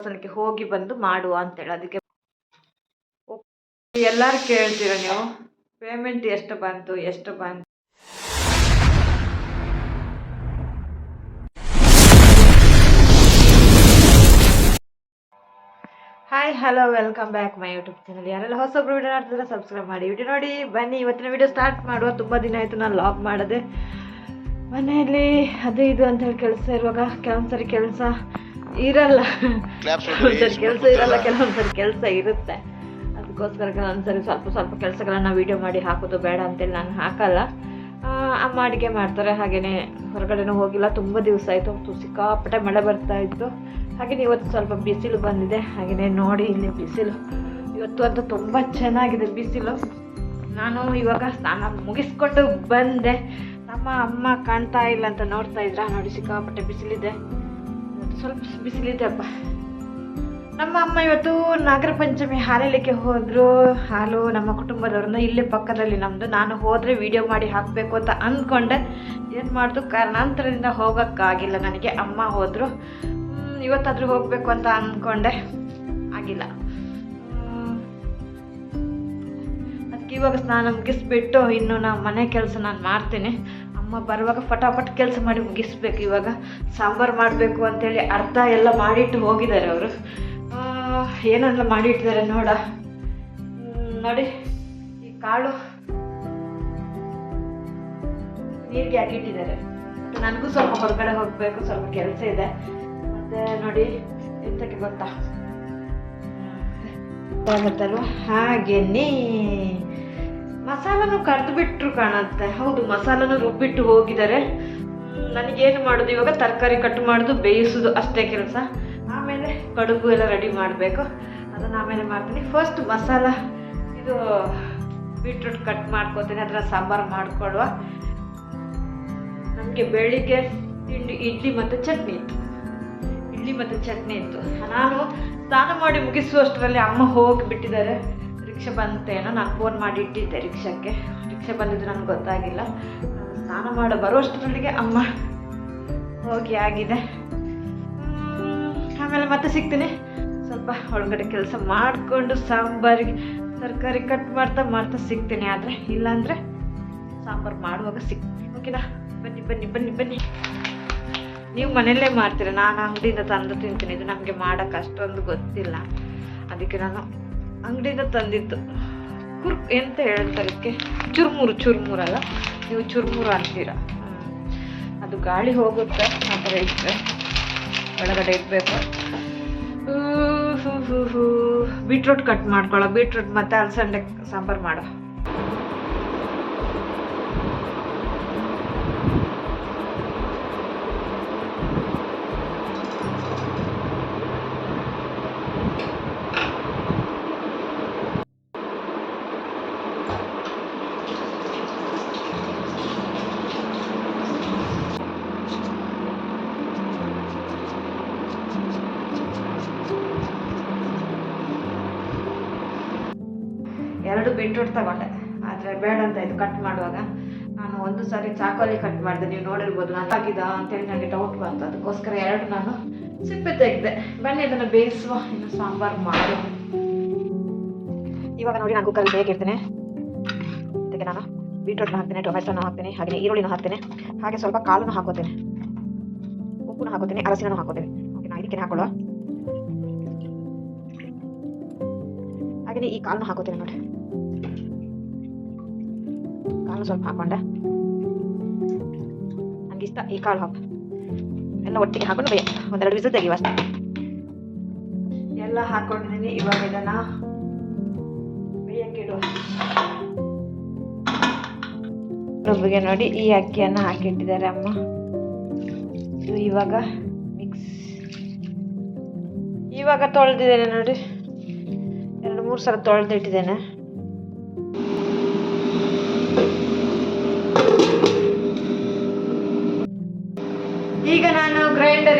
ದೇವಸ್ಥಾನಕ್ಕೆ ಹೋಗಿ ಬಂದು ಮಾಡುವ ಅಂತೇಳಿ. ಅದಕ್ಕೆ ಎಲ್ಲರೂ ಕೇಳ್ತೀರ ನೀವು? ಪೇಮೆಂಟ್ ಎಷ್ಟು ಬಂತು ಎಷ್ಟು ಬಂತು? Hi hello welcome back my YouTube channel ಯಾರೆಲ್ಲ ಹೊಸೊಬ್ರು ವಿಡಿಯೋ ನೋಡ್ತಿದ್ರೆ ಸಬ್ಸ್ಕ್ರೈಬ್ ಮಾಡಿ. ವಿಡಿಯೋ ನೋಡಿ, ಬನ್ನಿ. ಇವತ್ತಿನ ವಿಡಿಯೋ ಸ್ಟಾರ್ಟ್ ಮಾಡುವ. ತುಂಬ ದಿನ ಆಯಿತು, ನಾನು ಲಾಗ್ ಮಾಡದೆ. ಮನೆಯಲ್ಲಿ ಅದು ಇದು ಅಂತ ಹೇಳಿ ಕೆಲಸ ಇರುವಾಗ ಕೆಲವೊಂದ್ಸರಿ ಕೆಲಸ ಇರಲ್ಲ. ಒಂದ್ಸರಿ ಕೆಲಸ ಇರಲ್ಲ ಕೆಲವೊಂದ್ಸರಿ ಕೆಲಸ ಇರುತ್ತೆ. ಅದಕ್ಕೋಸ್ಕರ ಕೆಲವೊಂದ್ಸರಿ ಸ್ವಲ್ಪ ಸ್ವಲ್ಪ ಕೆಲಸಗಳನ್ನ ವಿಡಿಯೋ ಮಾಡಿ ಹಾಕೋದು ಬೇಡ ಅಂತೇಳಿ ನಾನು ಹಾಕಲ್ಲ. ಅಮ್ಮ ಅಡುಗೆ ಮಾಡ್ತಾರೆ ಹಾಗೆಯೇ ಹೊರಗಡೆನೂ ಹೋಗಿಲ್ಲ. ತುಂಬ ದಿವಸ ಆಯಿತು ಸಿಕ್ಕಾಪಟ್ಟೆ ಮಳೆ ಬರ್ತಾ ಇತ್ತು. ಹಾಗೆಯೇ ಇವತ್ತು ಸ್ವಲ್ಪ ಬಿಸಿಲು ಬಂದಿದೆ. ಹಾಗೆಯೇ ನೋಡಿ ಇಲ್ಲಿ ಬಿಸಿಲು. ಇವತ್ತು ಅಂತೂ ತುಂಬ ಚೆನ್ನಾಗಿದೆ ಬಿಸಿಲು. ನಾನು ಇವಾಗ ಸ್ನಾನ ಮುಗಿಸ್ಕೊಂಡು ಬಂದೆ. ನಮ್ಮ ಅಮ್ಮ ಕಾಣ್ತಾ ಇಲ್ಲ ಅಂತ ನೋಡ್ತಾ ಇದ್ರ. ನೋಡಿ ಸಿಕ್ಕಾಪಟ್ಟೆ ಬಿಸಿಲಿದೆ. ಇವತ್ತು ಸ್ವಲ್ಪ ಬಿಸಿಲಿದೆ ಅಪ್ಪ ನಮ್ಮ ಅಮ್ಮ ಇವತ್ತು ನಾಗರ ಪಂಚಮಿ ಹಾಲಲಿಕ್ಕೆ ಹೋದ್ರು. ಹಾಲು ನಮ್ಮ ಕುಟುಂಬದವ್ರನ್ನ ಇಲ್ಲೇ ಪಕ್ಕದಲ್ಲಿ ನಮ್ಮದು ನಾನು ಹೋದರೆ ವಿಡಿಯೋ ಮಾಡಿ ಹಾಕಬೇಕು ಅಂತ ಅಂದ್ಕೊಂಡೆ. ಏನು ಮಾಡ್ದು? ಕಾರಣಾಂತರದಿಂದ ಹೋಗೋಕ್ಕಾಗಿಲ್ಲ. ನನಗೆ ಅಮ್ಮ ಹೋದರು. ಇವತ್ತಾದರೂ ಹೋಗಬೇಕು ಅಂತ ಅಂದ್ಕೊಂಡೆ. ಆಗಿಲ್ಲ. ಅದಕ್ಕೆ ಇವಾಗ ಸ್ನಾನ ಮುಗಿಸ್ಬಿಟ್ಟು ಇನ್ನು ನಾವು ಮನೆ ಕೆಲಸ ನಾನು ಮಾಡ್ತೀನಿ. ಅಮ್ಮ ಬರುವಾಗ ಫಟಾಫಟ್ ಕೆಲಸ ಮಾಡಿ ಮುಗಿಸ್ಬೇಕು, ಇವಾಗ ಸಾಂಬಾರು ಮಾಡಬೇಕು ಅಂತೇಳಿ ಅರ್ಧ ಎಲ್ಲ ಮಾಡಿಟ್ಟು ಹೋಗಿದ್ದಾರೆ ಅವರು. ಏನೆಲ್ಲ ಮಾಡಿಟ್ಟಿದ್ದಾರೆ ನೋಡ. ನೋಡಿ, ಈ ಕಾಳು ನೀರಿಗೆ ಹಾಕಿಟ್ಟಿದ್ದಾರೆ. ನನಗೂ ಸ್ವಲ್ಪ ಹೊರಗಡೆ ಹೋಗಬೇಕು, ಸ್ವಲ್ಪ ಕೆಲಸ ಇದೆ. ಮತ್ತೆ ನೋಡಿ, ಎಂತಕ್ಕೆ ಗೊತ್ತಾ? ಹಾಗೆ ಹಾಗೇನೆ. ಮಸಾಲನು ಕರೆದು ಬಿಟ್ರು ಕಾಣುತ್ತೆ. ಹೌದು, ಮಸಾಲನು ರುಬ್ಬಿಟ್ಟು ಹೋಗಿದ್ದಾರೆ. ನನಗೇನು ಮಾಡೋದು? ಇವಾಗ ತರಕಾರಿ ಕಟ್ ಮಾಡೋದು, ಬೇಯಿಸೋದು ಅಷ್ಟೇ ಕೆಲಸ. ಆಮೇಲೆ ಕಡುಬು ಎಲ್ಲ ರೆಡಿ ಮಾಡಬೇಕು. ಅದನ್ನು ಆಮೇಲೆ ಮಾಡ್ತೀನಿ. ಫಸ್ಟ್ ಮಸಾಲ, ಇದು ಬೀಟ್ರೂಟ್ ಕಟ್ ಮಾಡ್ಕೋತೀನಿ. ಅದರ ಸಾಂಬಾರು ಮಾಡಿಕೊಳ್ಳುವ. ನಮಗೆ ಬೆಳಿಗ್ಗೆ ತಿಂಡಿ ಇಡ್ಲಿ ಮತ್ತು ಚಟ್ನಿ ಇತ್ತು. ಇಡ್ಲಿ ಮತ್ತು ಚಟ್ನಿ ಇತ್ತು. ನಾನು ಸ್ನಾನ ಮಾಡಿ ಮುಗಿಸುವಷ್ಟರಲ್ಲಿ ಅಮ್ಮ ಹೋಗಿ ಬಿಟ್ಟಿದ್ದಾರೆ ರಿಕ್ಷಾ ಬಂತೇನೋ ನಾನು ಫೋನ್ ಮಾಡಿ ಇಟ್ಟಿದ್ದೆ ರಿಕ್ಷಾಕ್ಕೆ. ರಿಕ್ಷಾ ಬಂದಿದ್ದು ನನಗೆ ಗೊತ್ತಾಗಿಲ್ಲ. ನಾನು ಸ್ನಾನ ಮಾಡಿ ಬರುವಷ್ಟರಲ್ಲಿಗೆ ಅಮ್ಮ ಹೋಗಿ ಆಗಿದೆ. ಆಮೇಲೆ ಮತ್ತೆ ಸಿಗ್ತೀನಿ. ಸ್ವಲ್ಪ ಒಳಗಡೆ ಕೆಲಸ ಮಾಡಿಕೊಂಡು ಸಾಂಬಾರಿಗೆ ತರಕಾರಿ ಕಟ್ ಮಾಡ್ತಾ ಮಾಡ್ತಾ ಸಿಗ್ತೀನಿ ಆದರೆ, ಇಲ್ಲಾಂದರೆ ಸಾಂಬಾರು ಮಾಡುವಾಗ ಸಿಗ್ತೀನಿ. ಓಕೆನಾ ಬನ್ನಿ ಬನ್ನಿ ಬನ್ನಿ ಬನ್ನಿ. ನೀವು ಮನೆಯಲ್ಲೇ ಮಾಡ್ತೀರ? ನಾನು ಅಂಗಡಿಯಿಂದ ತಂದು ತಿಂತೀನಿ. ಇದು ನಮಗೆ ಮಾಡೋಕ್ಕೆ ಅಷ್ಟೊಂದು ಗೊತ್ತಿಲ್ಲ. ಅದಕ್ಕೆ ನಾನು ಅಂಗಡಿಯಿಂದ ತಂದಿದ್ದು. ಕುರ್ ಎಂತ ಇದಕ್ಕೆ? ಚುರುಮುರು ಚುರುಮುರಲ್ಲ ನೀವು ಚುರುಮುರು ಅಂತೀರ. ಅದು ಗಾಳಿ ಹೋಗುತ್ತೆ, ಆ ಥರ ಇಟ್ಟರೆ ಒಳಗಡೆ ಇಡಬೇಕು. ಬೀಟ್ರೂಟ್ ಕಟ್ ಮಾಡ್ಕೊಳ್ಳೋ, ಬೀಟ್ರೂಟ್ ಮತ್ತು ಅಲಸಂಡೆ ಸಾಂಬಾರು ಮಾಡೋ. ಬೀಟ್ರೂಟ್ ತಗೊಂಡೆ. ಆದರೆ ಬೇಡ ಅಂತ ಇದು ಕಟ್ ಮಾಡುವಾಗ. ನಾನು ಒಂದು ಸಾರಿ ಚಾಕೋಲಿ ಕಟ್ ಮಾಡಿದೆ. ನೀವು ನೋಡಿರ್ಬೋದು, ನಾನು ಅಂತ ಅಂತೇಳಿ ನನಗೆ ಡೌಟ್ ಬಂತು. ಅದಕ್ಕೋಸ್ಕರ ಎರಡು ನಾನು ಸಿಪ್ಪೆ ತೆಗೆದೆ. ಬನ್ನಿ, ಅದನ್ನು ಬೇಯಿಸುವ. ಇನ್ನು ಸಾಂಬಾರು ಮಾಡು. ಇವಾಗ ನೋಡಿ ನಾನು ಕುಕ್ಕರ್ ಬೇಕಿರ್ತೇನೆ ಅದಕ್ಕೆ ನಾನು ಬೀಟ್ರೂಟ್ನ ಹಾಕ್ತೇನೆ ಟೊಮೆಟೊನ ಹಾಕ್ತೇನೆ ಹಾಗೆ ಈರುಳ್ಳಿನ ಹಾಕ್ತೇನೆ. ಹಾಗೆ ಸ್ವಲ್ಪ ಕಾಳನ್ನು ಹಾಕೋತೇನೆ. ಉಪ್ಪು ಹಾಕೋತೇನೆ ಅರಸಿನೂ ಹಾಕೋತೇನೆ. ಓಕೆ ನಾ ಇದಕ್ಕೆ ಹಾಕೊಳ್ಳುವ. ಹಾಗೆ ಈ ಕಾಳನ್ನು ಹಾಕೋತೇನೆ ನೋಡಿ. ಕಾಳು ಸ್ವಲ್ಪ ಹಾಕೊಂಡೆ. ಇಷ್ಟ ಈ ಕಾಳು ಹಾಕು ಎಲ್ಲ ಒಟ್ಟಿಗೆ ಹಾಕೊಂಡು ಬೇಯ. ಒಂದೆರಡು ವಿಸಿಲ್ ತೆಗಿವ ಅಷ್ಟೇ. ಎಲ್ಲ ಹಾಕೊಂಡಿದ್ದೀನಿ. ಇವಾಗ ಇದನ್ನ ರುಬ್ಬಿಗೆ ನೋಡಿ ಈ ಅಕ್ಕಿಯನ್ನು ಹಾಕಿಟ್ಟಿದ್ದಾರೆ ಅಮ್ಮ. ಇದು ಇವಾಗ ಮಿಕ್ಸ್ ಇವಾಗ ತೊಳೆದಿದ್ದೇನೆ ನೋಡಿ. ಎರಡು ಮೂರು ಸಲ ತೊಳೆದಿಟ್ಟಿದ್ದೇನೆ.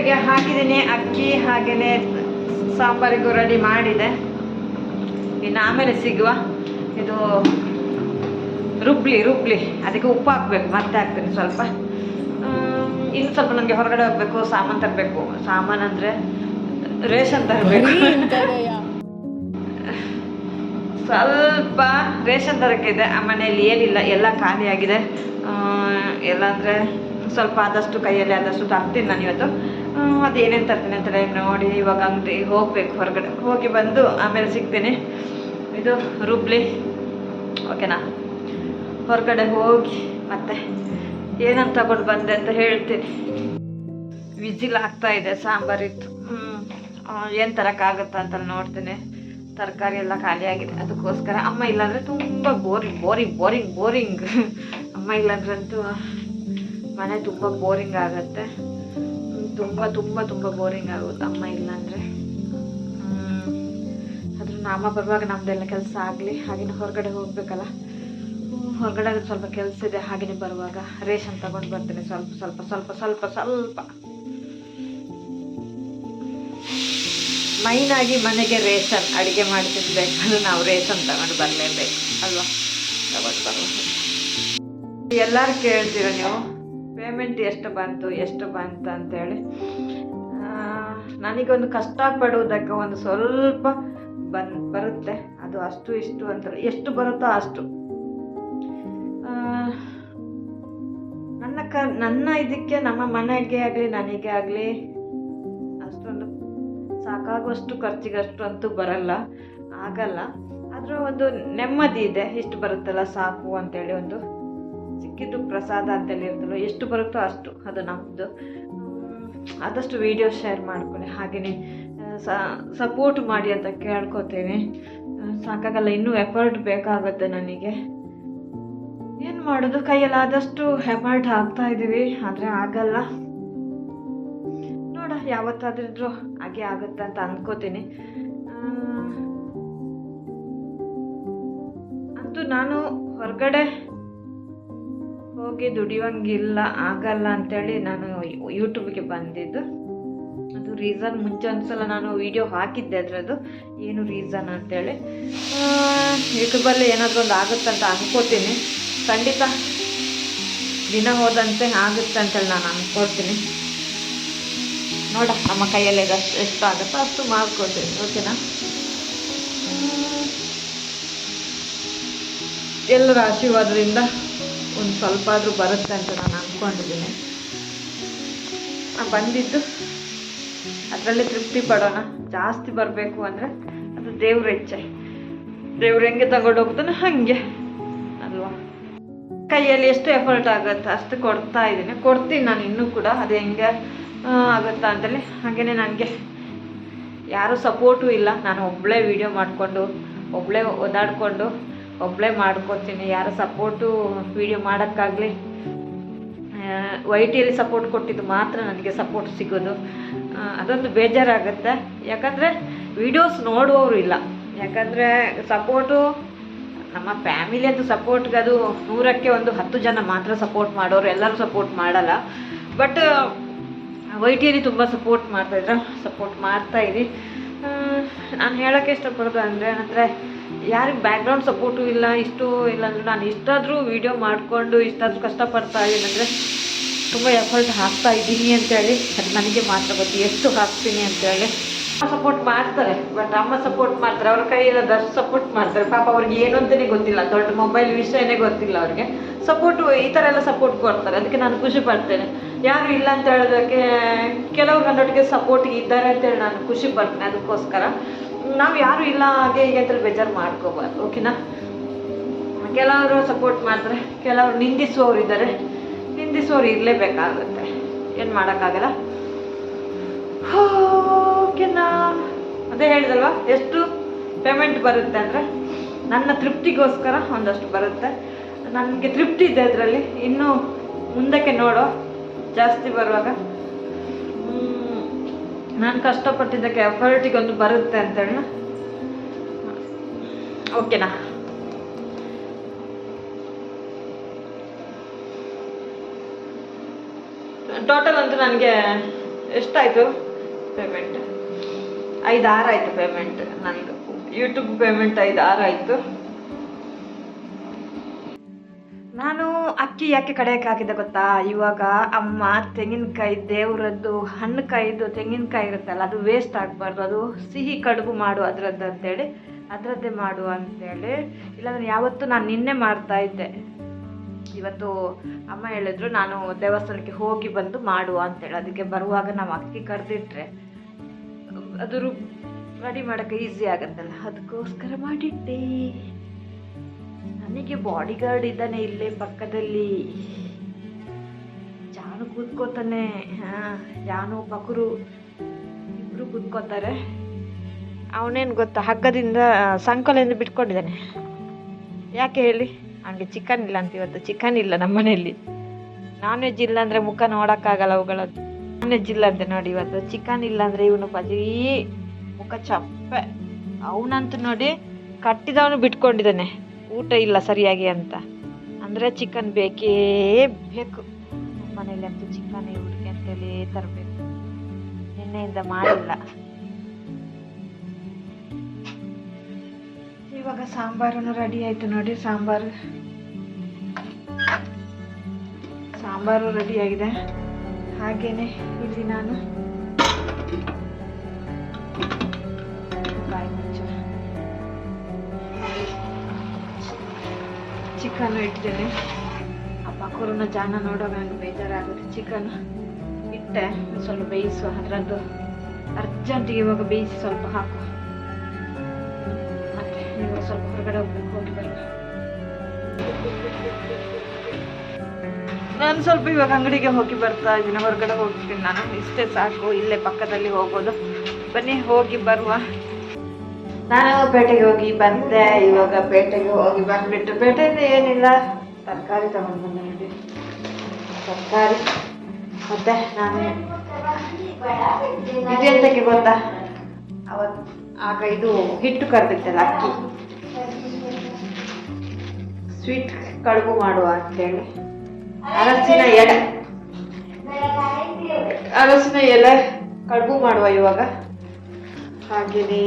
ಗ್ರೈಂಡರ್ಗೆ ಹಾಕಿದ್ದೀನಿ ಅಕ್ಕಿ ಹಾಗೆಯೇ ಸಾಂಬಾರಿಗೂ ರೆಡಿ ಮಾಡಿದೆ. ಇನ್ನು ಆಮೇಲೆ ಸಿಗುವ. ಇದು ರುಬ್ಲಿ ರುಬ್ಲಿ. ಅದಕ್ಕೆ ಉಪ್ಪು ಹಾಕಬೇಕು ಮತ್ತೆ ಹಾಕ್ತೀನಿ ಸ್ವಲ್ಪ. ಇನ್ನು ಸ್ವಲ್ಪ ನನಗೆ ಹೊರಗಡೆ ಹೋಗ್ಬೇಕು ಸಾಮಾನು ತರಬೇಕು. ಸಾಮಾನು ಅಂದರೆ ರೇಷನ್ ತರಬೇಕು. ಸ್ವಲ್ಪ ರೇಷನ್ ತರಕ್ಕಿದೆ. ಆ ಮನೆಯಲ್ಲಿ ಏನಿಲ್ಲ ಎಲ್ಲ ಖಾಲಿ ಆಗಿದೆ ಆ, ಎಲ್ಲ ಅಂದರೆ ಸ್ವಲ್ಪ ಆದಷ್ಟು ಕೈಯಲ್ಲಿ ಆದಷ್ಟು ತರ್ತೀನಿ ನಾನು ಇವತ್ತು ಆ, ಅದು ಏನೇನು ತರ್ತೀನಿ ಅಂತ ನೋಡಿ ಇವಾಗ ಅಂಗಡಿ ಹೋಗ್ಬೇಕು ಹೊರಗಡೆ. ಹೋಗಿ ಬಂದು ಆಮೇಲೆ ಸಿಗ್ತೀನಿ. ಇದು ರುಬ್ಲಿ. ಓಕೆನಾ? ಹೊರಗಡೆ ಹೋಗಿ ಮತ್ತೆ ಏನಂತ ತಗೊಂಡು ಬಂದೆ ಅಂತ ಹೇಳ್ತೀನಿ. ವಿಜಿಲ್ ಆಗ್ತಾ ಇದೆ ಸಾಂಬಾರಿತ್ತು ಏನು ತರೋಕ್ಕಾಗುತ್ತಾ ಅಂತ ನೋಡ್ತೀನಿ. ತರಕಾರಿ ಎಲ್ಲ ಖಾಲಿಯಾಗಿದೆ ಅದಕ್ಕೋಸ್ಕರ ಅಮ್ಮ ಇಲ್ಲಾಂದರೆ ತುಂಬ ಬೋರಿಂಗ್ ಬೋರಿಂಗ್ ಬೋರಿಂಗ್ ಬೋರಿಂಗ್. ಅಮ್ಮ ಇಲ್ಲಾಂದ್ರಂತೂ ಮನೆ ತುಂಬ ಬೋರಿಂಗ್ ಆಗುತ್ತೆ. ತುಂಬ ತುಂಬ ತುಂಬ ಬೋರಿಂಗ್ ಆಗುತ್ತೆ. ಅಮ್ಮ ಇಲ್ಲಾಂದರೆ ಅದ್ರ. ನಾಮ ಬರುವಾಗ ನಮ್ಮದೆಲ್ಲ ಕೆಲಸ ಆಗಲಿ ಹಾಗೆಯೇ ಹೊರಗಡೆ ಹೋಗಬೇಕಲ್ಲ. ಹೊರಗಡೆ ಸ್ವಲ್ಪ ಕೆಲಸ ಇದೆ ಹಾಗೆಯೇ ಬರುವಾಗ. ರೇಷನ್ ತಗೊಂಡು ಬರ್ತೇನೆ ಸ್ವಲ್ಪ ಸ್ವಲ್ಪ ಸ್ವಲ್ಪ ಸ್ವಲ್ಪ ಸ್ವಲ್ಪ. ಮೈನಾಗಿ ಮನೆಗೆ ರೇಷನ್, ಅಡುಗೆ ಮಾಡಿ ತಿನ್ಬೇಕಾದ್ರೆ ನಾವು ರೇಷನ್ ತಗೊಂಡು ಬರಲೇಬೇಕು, ಅಲ್ವಾ? ತಗೊಂಡು ಬರಬೇಕು ಎಲ್ಲರೂ ಕೇಳ್ತೀರ ನೀವು? ಪೇಮೆಂಟ್ ಎಷ್ಟು ಬಂತು ಎಷ್ಟು ಬಂತು ಅಂತೇಳಿ. ನನಗೊಂದು ಕಷ್ಟಪಡುವುದಕ್ಕೆ ಒಂದು ಸ್ವಲ್ಪ ಬನ್, ಬರುತ್ತೆ. ಅದು ಅಷ್ಟು, ಇಷ್ಟು ಅಂತ ಎಷ್ಟು ಬರುತ್ತೋ ಅಷ್ಟು. ನನ್ನ ಕ, ನನ್ನ ಇದಕ್ಕೆ, ನಮ್ಮ ಮನೆಗೆ ಆಗಲಿ, ನನಗೆ ಆಗಲಿ, ಅಷ್ಟೊಂದು ಸಾಕಾಗುವಷ್ಟು ಖರ್ಚಿಗಷ್ಟು ಅಂತೂ ಬರಲ್ಲ, ಆಗಲ್ಲ. ಅದರ ಒಂದು ನೆಮ್ಮದಿ ಇದೆ. ಇಷ್ಟು ಬರುತ್ತಲ್ಲ ಸಾಕು ಅಂತೇಳಿ ಒಂದು ಸಿಕ್ಕಿದ್ದು ಪ್ರಸಾದ ಅಂತೇಳಿ ಇರ್ತಲ್ಲ ಎಷ್ಟು ಬರುತ್ತೋ ಅಷ್ಟು ಅದು ನಮ್ಮದು ಆದಷ್ಟು ವಿಡಿಯೋ ಶೇರ್ ಮಾಡ್ಕೊಳ್ಳಿ. ಹಾಗೆಯೇ ಸಪೋರ್ಟ್ ಮಾಡಿ ಅಂತ ಕೇಳ್ಕೊತೇನೆ. ಸಾಕಾಗಲ್ಲ, ಇನ್ನೂ ಎಫರ್ಟ್ ಬೇಕಾಗುತ್ತೆ ನನಗೆ. ಏನು ಮಾಡೋದು? ಕೈಯಲ್ಲಿ ಆದಷ್ಟು ಎಫರ್ಟ್ ಹಾಕ್ತಾ ಇದ್ದೀವಿ ಆದರೆ ಆಗಲ್ಲ. ನೋಡ, ಯಾವತ್ತಾದ್ರೂ ಹಾಗೆ ಆಗುತ್ತೆ ಅಂತ ಅಂದ್ಕೋತೀನಿ ಅಂತೂ ನಾನು ಹೊರಗಡೆ ಹೋಗಿ ದುಡಿಯೋಂಗಿಲ್ಲ ಆಗಲ್ಲ ಅಂತೇಳಿ ನಾನು ಯೂಟ್ಯೂಬ್ಗೆ ಬಂದಿದ್ದು. ಅದು ರೀಸನ್ ಮುಂಚೆ ಒಂದ್ಸಲ ನಾನು ವಿಡಿಯೋ ಹಾಕಿದ್ದೆ ಅದರದ್ದು. ಏನು ರೀಸನ್ ಅಂತೇಳಿ. ಯೂಟ್ಯೂಬಲ್ಲಿ ಏನಾದರೂ ಒಂದು ಆಗುತ್ತಂತ ಅಂದ್ಕೋತೀನಿ ಖಂಡಿತ ದಿನ ಹೋದಂತೆ ಆಗುತ್ತೆ ಅಂತೇಳಿ ನಾನು ಅನ್ಕೊಳ್ತೀನಿ ನೋಡ, ನಮ್ಮ ಕೈಯಲ್ಲಿ ಎಷ್ಟು ಎಷ್ಟು ಆಗುತ್ತೋ ಅಷ್ಟು ಮಾಡ್ಕೊಳ್ತೀನಿ. ಓಕೆನಾ. ಎಲ್ಲರ ಆಶೀರ್ವಾದದಿಂದ ಒಂದು ಸ್ವಲ್ಪ ಆದರೂ ಬರುತ್ತೆ ಅಂತ ನಾನು ಅಂದ್ಕೊಂಡಿದ್ದೀನಿ. ಬಂದಿದ್ದು ಅದರಲ್ಲಿ ತೃಪ್ತಿ ಪಡೋಣ. ಜಾಸ್ತಿ ಬರಬೇಕು ಅಂದರೆ ಅದು ದೇವ್ರ ಇಚ್ಛೆ. ದೇವ್ರು ಹೆಂಗೆ ತಗೊಂಡು ಹೋಗ್ತಾನೆ ಹಾಗೆ ಅಲ್ವಾ? ಕೈಯಲ್ಲಿ ಎಷ್ಟು ಎಫರ್ಟ್ ಆಗುತ್ತೆ ಅಷ್ಟು ಕೊಡ್ತಾ ಇದ್ದೀನಿ. ಕೊಡ್ತೀನಿ ನಾನು ಇನ್ನೂ ಕೂಡ. ಅದು ಹೆಂಗೆ ಆಗುತ್ತಾ ಅಂತೇಳಿ ಹಾಗೆಯೇ ನನಗೆ. ಯಾರೂ ಸಪೋರ್ಟು ಇಲ್ಲ. ನಾನು ಒಬ್ಬಳೇ ವೀಡಿಯೋ ಮಾಡಿಕೊಂಡು ಒಬ್ಬಳೇ ಓದಾಡಿಕೊಂಡು ಒಬ್ಬಳೇ ಮಾಡ್ಕೋತೀನಿ, ಯಾರು ಸಪೋರ್ಟು ವಿಡಿಯೋ ಮಾಡೋಕ್ಕಾಗಲಿ. ವೈ ಟಿಯಲ್ಲಿ ಸಪೋರ್ಟ್ ಕೊಟ್ಟಿದ್ದು ಮಾತ್ರ ನನಗೆ ಸಪೋರ್ಟ್ ಸಿಗೋದು. ಅದೊಂದು ಬೇಜಾರಾಗುತ್ತೆ. ಯಾಕಂದರೆ ವಿಡಿಯೋಸ್ ನೋಡುವವರು ಇಲ್ಲ. ಯಾಕಂದರೆ ಸಪೋರ್ಟು ನಮ್ಮ ಫ್ಯಾಮಿಲಿ ಅಂತೂ ಸಪೋರ್ಟ್ಗೆ ಅದು ನೂರಕ್ಕೆ ಒಂದು ಹತ್ತು ಜನ ಮಾತ್ರ ಸಪೋರ್ಟ್ ಮಾಡೋರು, ಎಲ್ಲರೂ ಸಪೋರ್ಟ್ ಮಾಡಲ್ಲ. ಬಟ್ ವೈ ಟಿಯಲ್ಲಿ ತುಂಬ ಸಪೋರ್ಟ್ ಮಾಡ್ತಾಯಿದ್ರು ಸಪೋರ್ಟ್ ಮಾಡ್ತಾಯಿರಿ ನಾನು ಹೇಳೋಕ್ಕೆ ಇಷ್ಟಪಡೋದು ಅಂದರೆ ಅಂದರೆ ಯಾರಿಗೆ ಬ್ಯಾಕ್ಗ್ರೌಂಡ್ ಸಪೋರ್ಟು ಇಲ್ಲ, ಇಷ್ಟು ಇಲ್ಲ ಅಂದರೆ ನಾನು ಇಷ್ಟಾದರೂ ವೀಡಿಯೋ ಮಾಡಿಕೊಂಡು ಇಷ್ಟಾದರೂ ಕಷ್ಟಪಡ್ತಾ ಏನಂದರೆ ತುಂಬ ಎಫರ್ಟ್ ಹಾಕ್ತಾ ಇದ್ದೀನಿ ಅಂತೇಳಿ, ಅದು ನನಗೆ ಮಾತ್ರ ಗೊತ್ತು, ಎಷ್ಟು ಹಾಕ್ತೀನಿ ಅಂತೇಳಿ. ಅಮ್ಮ ಸಪೋರ್ಟ್ ಮಾಡ್ತಾರೆ ಬಟ್ ಅಮ್ಮ ಸಪೋರ್ಟ್ ಮಾಡ್ತಾರೆ, ಅವ್ರ ಕೈಯಲ್ಲಿ ಅಷ್ಟು ಸಪೋರ್ಟ್ ಮಾಡ್ತಾರೆ. ಪಾಪ ಅವ್ರಿಗೆ ಏನು ಅಂತಲೇ ಗೊತ್ತಿಲ್ಲ, ದೊಡ್ಡ ಮೊಬೈಲ್ ವಿಷಯನೇ ಗೊತ್ತಿಲ್ಲ ಅವ್ರಿಗೆ. ಸಪೋರ್ಟು ಈ ಥರ ಎಲ್ಲ ಸಪೋರ್ಟ್ ಕೊಡ್ತಾರೆ, ಅದಕ್ಕೆ ನಾನು ಖುಷಿ ಪಡ್ತೇನೆ. ಯಾರು ಇಲ್ಲ ಅಂತ ಹೇಳೋದಕ್ಕೆ, ಕೆಲವರು ನನ್ನೊಟ್ಟಿಗೆ ಸಪೋರ್ಟ್ ಇದ್ದಾರೆ ಅಂತೇಳಿ ನಾನು ಖುಷಿ ಪಡ್ತೇನೆ, ಅದಕ್ಕೋಸ್ಕರ. ನಾವು ಯಾರು ಇಲ್ಲ ಹಾಗೆ ಹೀಗೆ ಅಂತೇಳಿ ಬೇಜಾರು ಮಾಡ್ಕೋಬಾರ್ದು ಓಕೆನಾ ಕೆಲವರು ಸಪೋರ್ಟ್ ಮಾಡ್ತಾರೆ, ಕೆಲವರು ನಿಂದಿಸುವವರು ಇದ್ದಾರೆ ನಿಂದಿಸುವವರು ಇರಲೇಬೇಕಾಗುತ್ತೆ. ಏನು ಮಾಡೋಕ್ಕಾಗಲ್ಲ? ಓಕೆನಾ ಅದೇ ಹೇಳಿದಲ್ವಾ, ಎಷ್ಟು ಪೇಮೆಂಟ್ ಬರುತ್ತೆ ಅಂದರೆ ನನ್ನ ತೃಪ್ತಿಗೋಸ್ಕರ ಒಂದಷ್ಟು ಬರುತ್ತೆ. ನನಗೆ ತೃಪ್ತಿ ಇದೆ ಅದರಲ್ಲಿ. ಇನ್ನೂ ಮುಂದಕ್ಕೆ ನೋಡೋ ಜಾಸ್ತಿ ಬರುವಾಗ ನಾನು ಕಷ್ಟಪಟ್ಟಿದ್ದಕ್ಕೆ ಎಫರ್ಟಿಗೆ ಒಂದು ಬರುತ್ತೆ ಅಂತೇಳಿ. ಓಕೆನಾ ಟೋಟಲ್ ಅಂತೂ ನನಗೆ ಎಷ್ಟಾಯಿತು? ಪೇಮೆಂಟ್ ಐದು ಆರು ಆಯಿತು ಪೇಮೆಂಟ್ ನನಗೆ ಯೂಟ್ಯೂಬ್ ಪೇಮೆಂಟ್ ಐದು ಆರು ಆಯಿತು. ಅಕ್ಕಿ ಯಾಕೆ ಕಡೆಯೋಕ್ಕಾಗಿದೆ ಗೊತ್ತಾ? ಇವಾಗ ಅಮ್ಮ ತೆಂಗಿನಕಾಯಿ ದೇವ್ರದ್ದು ಹಣ್ಣು ಕಾಯಿದ್ದು ತೆಂಗಿನಕಾಯಿ ಇರುತ್ತಲ್ಲ, ಅದು ವೇಸ್ಟ್ ಆಗಬಾರ್ದು, ಅದು ಸಿಹಿ ಕಡುಬು ಮಾಡು ಅದರದ್ದು ಅಂತೇಳಿ, ಅದರದ್ದೇ ಮಾಡು ಅಂತೇಳಿ. ಇಲ್ಲಾಂದ್ರೆ ಯಾವತ್ತೂ ನಾನು ನಿನ್ನೆ ಮಾಡ್ತಾ ಇದ್ದೆ. ಇವತ್ತು ಅಮ್ಮ ಹೇಳಿದ್ರು, ನಾನು ದೇವಸ್ಥಾನಕ್ಕೆ ಹೋಗಿ ಬಂದು ಮಾಡುವ ಅಂತೇಳಿ. ಅದಕ್ಕೆ ಬರುವಾಗ ನಾವು ಅಕ್ಕಿ ಕರೆದಿಟ್ರೆ ಅದು ರೆಡಿ ಮಾಡೋಕ್ಕೆ ಈಸಿ ಆಗುತ್ತಲ್ಲ. ಅದಕ್ಕೋಸ್ಕರ ಮಾಡಿಟ್ಟೆ. ನನಗೆ ಬಾಡಿ ಗಾರ್ಡ್ ಇದ್ದಾನೆ ಇಲ್ಲೇ ಪಕ್ಕದಲ್ಲಿ. ಜಾನು ಕೂತ್ಕೋತಾನೆ. ಜಾನು ಬಕರು ಇಬ್ರು ಕೂತ್ಕೋತಾರೆ. ಅವನೇನು ಗೊತ್ತಾ, ಹಗ್ಗದಿಂದ ಸಂಕಲೆಯಿಂದ ಬಿಟ್ಕೊಂಡಿದ್ದಾನೆ. ಯಾಕೆ ಹೇಳಿ? ಅವನಿಗೆ ಚಿಕನ್ ಇಲ್ಲ ಅಂತ ಇವತ್ತು. ಚಿಕನ್ ಇಲ್ಲ ನಮ್ಮ ಮನೆಯಲ್ಲಿ. ನಾನ್ ವೆಜ್ ಇಲ್ಲ ಅಂದರೆ ಮುಖ ನೋಡೋಕ್ಕಾಗಲ್ಲ ಅವುಗಳದ್ದು ನಾನ್ ವೆಜ್ ಇಲ್ಲ ಅಂತ ನೋಡಿ ಇವತ್ತು. ಚಿಕನ್ ಇಲ್ಲ ಅಂದರೆ ಇವನು ಪಜೀ ಮುಖ ಚಪ್ಪೆ. ಅವನಂತೂ ನೋಡಿ ಕಟ್ಟಿದವನು ಬಿಟ್ಕೊಂಡಿದ್ದಾನೆ. ಊಟ ಇಲ್ಲ ಸರಿಯಾಗಿ ಅಂತ. ಅಂದರೆ ಚಿಕನ್ ಬೇಕೇ ಬೇಕು. ಮನೇಲಿ ಅಂತೂ ಚಿಕನ್ ಹುಡುಗಿ ಅಂತೇಳಿ ತರಬೇಕು. ನಿನ್ನೆಯಿಂದ ಮಾಡಿಲ್ಲ. ಇವಾಗ ಸಾಂಬಾರು ರೆಡಿ ಆಯ್ತು ನೋಡಿ ಸಾಂಬಾರು. ಸಾಂಬಾರು ರೆಡಿ ಆಗಿದೆ. ಹಾಗೇನೆ ಇಲ್ಲಿ ನಾನು. ಚಿಕನ್ ಇಟ್ಟಿದ್ದೇನೆ. ಆ ಕೊರೋನ ಜಾನ ನೋಡೋ ನನಗೆ ಬೇಜಾರಾಗುತ್ತೆ. ಚಿಕನ್ ಇಟ್ಟೆ ಸ್ವಲ್ಪ ಬೇಯಿಸು, ಅದರದ್ದು ಅರ್ಜೆಂಟಿಗೆ ಇವಾಗ ಬೇಯಿಸಿ ಸ್ವಲ್ಪ ಹಾಕು. ಮತ್ತೆ ಇವಾಗ ಸ್ವಲ್ಪ ಹೊರಗಡೆ ಹೋಗ್ಬೇಕು, ಹೋಗಿ ಬರುವ ನಾನು ಸ್ವಲ್ಪ ಇವಾಗ ಅಂಗಡಿಗೆ ಹೋಗಿ ಬರ್ತಾ ಇದ್ದೀನಿ, ಹೊರಗಡೆ ಹೋಗ್ತೀನಿ ನಾನು. ಇಷ್ಟೇ ಸಾಕು, ಇಲ್ಲೇ ಪಕ್ಕದಲ್ಲಿ ಹೋಗೋದು. ಬನ್ನಿ, ಹೋಗಿ ಬರುವ. ನಾನು ಪೇಟೆಗೆ ಹೋಗಿ ಬಂದೆ, ಇವಾಗ ಪೇಟೆಗೆ ಹೋಗಿ ಬಂದ್ಬಿಟ್ಟು ಪೇಟೆಯಿಂದ ಏನಿಲ್ಲ, ತರಕಾರಿ ತಗೊಂಡು ಬಂದೆ ನೋಡಿ ತರಕಾರಿ, ಮತ್ತೆ ನಾನು ಇದೆಂತಕ್ಕೆ ಗೊತ್ತಾ? ಅವತ್ ಆಗ ಇದು ಹಿಟ್ಟು ಕರೆದಿತ್ತಲ್ಲ, ಅಕ್ಕಿ. ಸ್ವೀಟ್ ಕಡುಬು ಮಾಡುವ ಅಂತೇಳಿ. ಅರಸಿನ ಎಲೆ ಅರಸಿನ ಎಲೆ ಕಡುಬು ಮಾಡುವ ಇವಾಗ. ಹಾಗೆಯೇ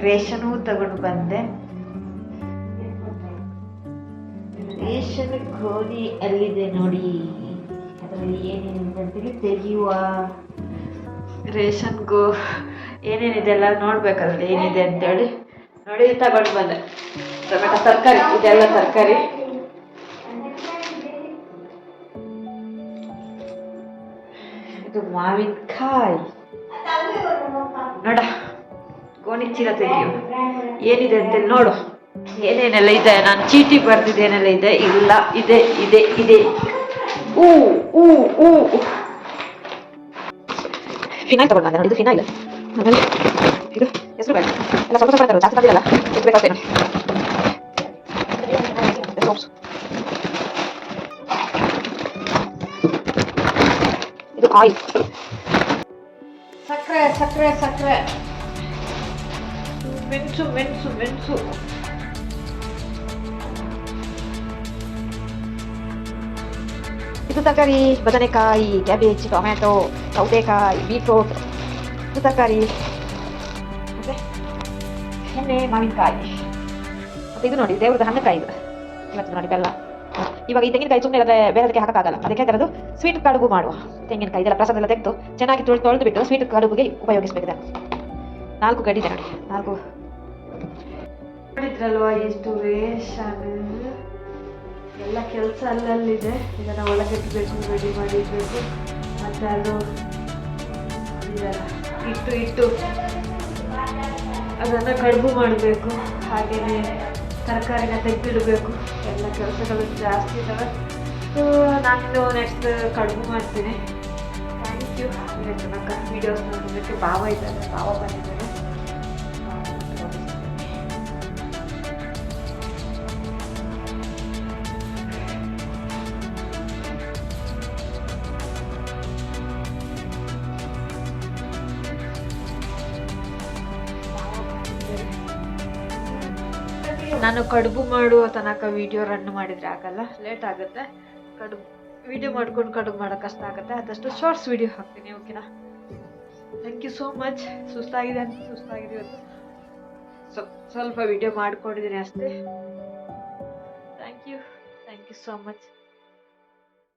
ರೇಷನು ತಗೊಂಡು ಬಂದೆ. ರೇಷನ್ ಗೋಧಿ ಅಲ್ಲಿದೆ ನೋಡಿ. ಅದರಲ್ಲಿ ಏನೇನಿದೆ ಅಂತೇಳಿ ತೆಗೆಯುವ. ರೇಷನ್ ಗೋ ಏನೇನಿದೆ ಎಲ್ಲ ನೋಡ್ಬೇಕು ಅದ್ರಲ್ಲಿ ಏನಿದೆ ಅಂತೇಳಿ. ನೋಡಿ ತಗೊಂಡು ಬಂದೆ. ಟೊಮೆಟೊ ತರಕಾರಿ ಇದೆಲ್ಲ ತರಕಾರಿ. ಇದು ಮಾವಿನಕಾಯಿ. ನೋಡ ಗೋಣಿ ಚೀಲ ತೆಗಿಯು. ಏನಿದೆ ಅಂತ ನೋಡು. ಏನೇನೆಲ್ಲ ಇದೆ? ನಾನು ಚೀಟಿ ಬರೆದಿದ್ದೇನೆಲ್ಲ ಇದೆ? ಇಲ್ಲ, ಇದೆ ಇದೆ ಇದೆ. ಊ ಊ ಊ. ಫಿನಾಯ್ ತಗೊಂಡು ಬಂದೆ ನೋಡಿ ಇದು ಫಿನೈಲ್ ಇದು ಹೆಸರು ಬೇಡ ಎಲ್ಲ ಸ್ವಲ್ಪ ಸ್ವಲ್ಪ ಜಾಸ್ತಿ ತಂದಿರಲ್ಲ ಎಷ್ಟು ಬೇಕಾಗ್ತದೆ ನೋಡಿ ಇದು ಆಯಿಲ್ ಸಕ್ಕರೆ ಸಕ್ಕರೆ ಸಕ್ಕರೆ ಮೆಣಸು ಮೆಣಸು ಮೆಣಸು ಇದು ತರಕಾರಿ ಬದನೆಕಾಯಿ ಕ್ಯಾಬೇಜ್ ಟೊಮ್ಯಾಟೊ ಸೌತೆಕಾಯಿ ಬೀಟ್ರೋಟ್ ಇದು ತರಕಾರಿ ಮತ್ತೆ ಎಣ್ಣೆ, ಮಾವಿನಕಾಯಿ। ಮತ್ತೆ ಇದು ನೋಡಿ ದೇವ್ರದ ಹಣ್ಣುಕಾಯಿ ಇದು. ಇವತ್ತು ನೋಡಿ ಬೆಲ್ಲ. ಇವಾಗ ಈ ತೆಂಗಿನಕಾಯಿ ಸುಮ್ಮನೆ ಇಲ್ಲದ್ರೆ ಬೇರೆದಕ್ಕೆ ಹಾಕಕ್ಕಾಗಲ್ಲ. ಅದಕ್ಕೆ ಅದರದ್ದು ಸ್ವೀಟ್ ಕಡುಬು ಮಾಡುವ. ತೆಂಗಿನಕಾಯಿ ಇದೆಲ್ಲ ಪ್ರಸಾದ ಎಲ್ಲ ತೆಗೆದು ಚೆನ್ನಾಗಿ ತೊಳೆದು ತೊಳೆದು ಬಿಟ್ಟು ಸ್ವೀಟ್ ಕಡುಬುಗೆ ಉಪಯೋಗಿಸಬೇಕಿದೆ ನಾಲ್ಕು ಗಡಿ ನೋಡಿ. ನಾಲ್ಕು. ನೋಡಿದ್ರಲ್ವಾ ಎಷ್ಟು ರೇಷನ್ ಎಲ್ಲ ಕೆಲಸ ಅಲ್ಲಲ್ಲಿದೆ. ಇದನ್ನ ಒಳಗಿಟ್ಬೇಕು ರೆಡಿ ಮಾಡಿ ಇಡಬೇಕು ಮತ್ತೆ ಅದು ಇಟ್ಟು ಇಟ್ಟು ಅದನ್ನು ಕಡುಬು ಮಾಡಬೇಕು. ಹಾಗೆಯೇ ತರಕಾರಿನ ತೆಗೆದಿಡಬೇಕು. ಎಲ್ಲ ಕೆಲಸಗಳು ಜಾಸ್ತಿ ಇದ್ದಾವೆ ಸೊ ನಾನು ನೆಕ್ಸ್ಟ್ ಕಡುಬು ಮಾಡ್ತೀನಿ. ಥ್ಯಾಂಕ್ ಯು ಇವತ್ತು ತನಕ ವೀಡಿಯೋಸ್ ನೋಡೋದಕ್ಕೆ ಭಾವ ಇದ್ದಾರೆ ಭಾವ ಬಂದಿದ್ದಾರೆ ನಾನು ಕಡುಬು ಮಾಡುವ ತನಕ ವಿಡಿಯೋ ರನ್ ಮಾಡಿದರೆ ಆಗಲ್ಲ ಲೇಟ್ ಆಗುತ್ತೆ. ಕಡುಬು ವಿಡಿಯೋ ಮಾಡ್ಕೊಂಡು ಕಡುಬು ಮಾಡೋಕೆ ಕಷ್ಟ ಆಗುತ್ತೆ. ಆದಷ್ಟು ಶಾರ್ಟ್ಸ್ ವಿಡಿಯೋ ಹಾಕ್ತೀನಿ ಓಕೆನಾ ಥ್ಯಾಂಕ್ ಯು ಸೋ ಮಚ್ ಸುಸ್ತಾಗಿದೆ ಅಂತ ಸುಸ್ತಾಗಿದೆ ಇವತ್ತು ಸ್ವಲ್ಪ ಸ್ವಲ್ಪ ವಿಡಿಯೋ ಮಾಡ್ಕೊಂಡಿದ್ದೀನಿ ಅಷ್ಟೇ. Thank you thank you so much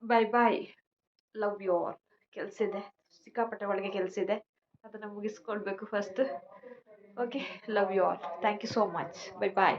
bye bye love you all ಕೆಲಸ ಇದೆ. ಸಿಕ್ಕಾಪಟ್ಟೆ ಒಳಗೆ ಕೆಲಸ ಇದೆ. ಅದನ್ನು ಮುಗಿಸ್ಕೊಳ್ಬೇಕು first okay love you all thank you so much bye bye